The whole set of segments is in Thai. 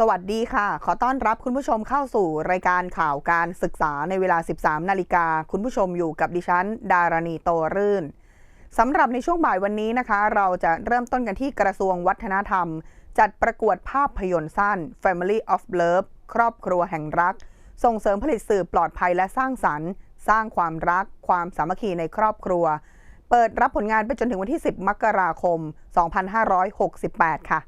สวัสดีค่ะ ขอต้อนรับคุณผู้ชมเข้าสู่รายการข่าวการศึกษาในเวลา 13 นาฬิกา คุณผู้ชมอยู่กับดิฉัน ดารณีโตรื่นสำหรับในช่วงบ่ายวันนี้นะคะ เราจะเริ่มต้นกันที่กระทรวงวัฒนธรรม จัดประกวดภาพยนตร์สั้น Family of Love ครอบครัวแห่งรัก ส่งเสริมผลิตสื่อปลอดภัยและสร้างสรรค์ สร้างความรัก ความสามัคคีในครอบครัว เปิดรับผลงานไปจนถึงวันที่ 10 มกราคม 2568 ค่ะ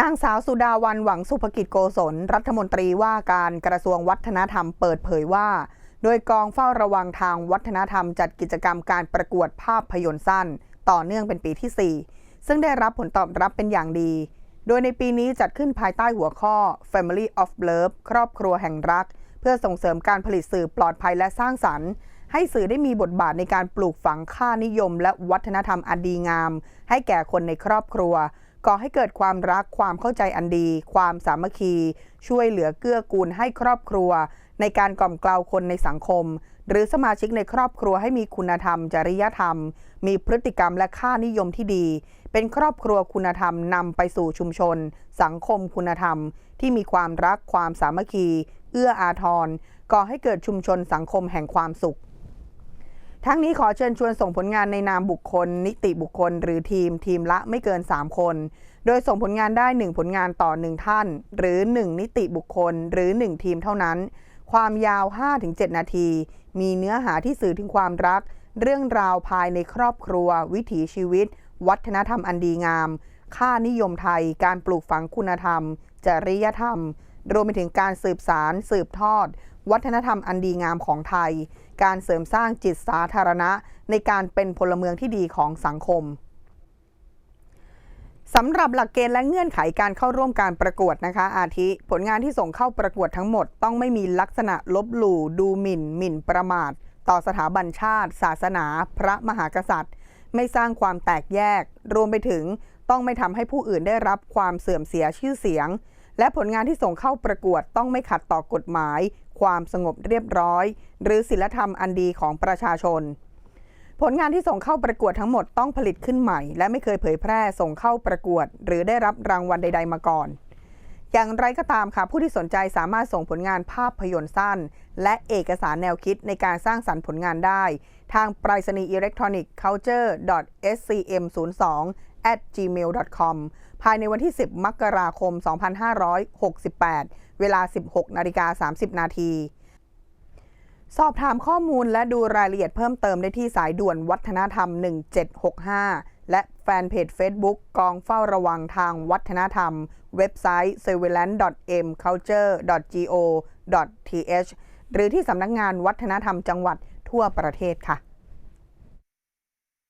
นางสาวสุดาวันหวังสุภกิจโกศล รัฐมนตรีว่าการกระทรวงวัฒนธรรมเปิดเผยว่า โดยกองเฝ้าระวังทางวัฒนธรรมจัดกิจกรรมการประกวดภาพยนตร์สั้น ต่อเนื่องเป็นปีที่ 4 ซึ่งได้รับผลตอบรับเป็นอย่างดี โดยในปีนี้จัดขึ้นภายใต้หัวข้อ Family of Love ครอบครัวแห่งรัก เพื่อส่งเสริมการผลิตสื่อปลอดภัยและสร้างสรรค์ให้สื่อได้มีบทบาทในการปลูกฝังค่านิยมและวัฒนธรรมอันดีงาม ให้แก่คนในครอบครัว ก่อให้เกิดความรักความเข้าใจอันดี ความสามัคคี ช่วยเหลือเกื้อกูลให้ครอบครัว ในการกล่อมเกลาคนในสังคม หรือสมาชิกในครอบครัวให้มีคุณธรรม จริยธรรม มีพฤติกรรมและค่านิยมที่ดี เป็นครอบครัวคุณธรรมนำไปสู่ชุมชน สังคมคุณธรรม ที่มีความรักความสามัคคี เอื้ออาทรก่อให้เกิดชุมชนสังคมแห่งความสุข ทั้งนี้ขอเชิญชวนส่งผลงานในนามบุคคล นิติบุคคล หรือทีมทีมละไม่เกิน 3 คน โดยส่งผลงานได้ 1 ผลงานต่อ 1 ท่าน หรือ 1 นิติบุคคล หรือ 1 ทีมเท่านั้น ความยาว 5-7 นาที มีเนื้อหาที่สื่อถึงความรัก เรื่องราวภายในครอบครัว วิถีชีวิต วัฒนธรรมอันดีงาม ค่านิยมไทย การปลูกฝังคุณธรรม จริยธรรม รวมไปถึงการสืบสารสืบทอด วัฒนธรรมอันดีงามของไทย การเสริมสร้างจิตสาธารณะ ในการเป็นพลเมืองที่ดีของสังคมสำหรับหลักเกณฑ์และเงื่อนไขการเข้าร่วมการประกวดนะคะ อาทิ ผลงานที่ส่งเข้าประกวดทั้งหมด ต้องไม่มีลักษณะลบหลู่ ดูหมิ่น หมิ่นประมาท ต่อสถาบันชาติ ศาสนา พระมหากษัตริย์ ไม่สร้างความแตกแยก รวมไปถึงต้องไม่ทำให้ผู้อื่นได้รับความเสื่อมเสียชื่อเสียง และผลงานที่ส่งเข้าประกวดต้องไม่ขัดต่อกฎหมาย ความสงบเรียบร้อย หรือศีลธรรมอันดีของประชาชน ผลงานที่ส่งเข้าประกวดทั้งหมดต้องผลิตขึ้นใหม่ และไม่เคยเผยแพร่ส่งเข้าประกวด หรือได้รับรางวัลใด ๆ มาก่อน อย่างไรก็ตามค่ะ ผู้ที่สนใจสามารถส่งผลงานภาพยนตร์สั้น และเอกสารแนวคิดในการสร้างสรรค์ผลงานได้ ทางไปรษณีย์อิเล็กทรอนิกส์ culture scm02 at gmail.com ภายในวันที่ 10 มกราคม 2568 เวลา 16นาฬิกา30 นาทีสอบถามข้อมูลและดูรายละเอียดเพิ่มเติมได้ที่สายด่วนวัฒนธรรม 1765 และแฟนเพจ Facebook กองเฝ้าระวังทางวัฒนธรรม เว็บไซต์ surveillance.mculture.go.th หรือที่สำนักงานวัฒนธรรมจังหวัดทั่วประเทศค่ะ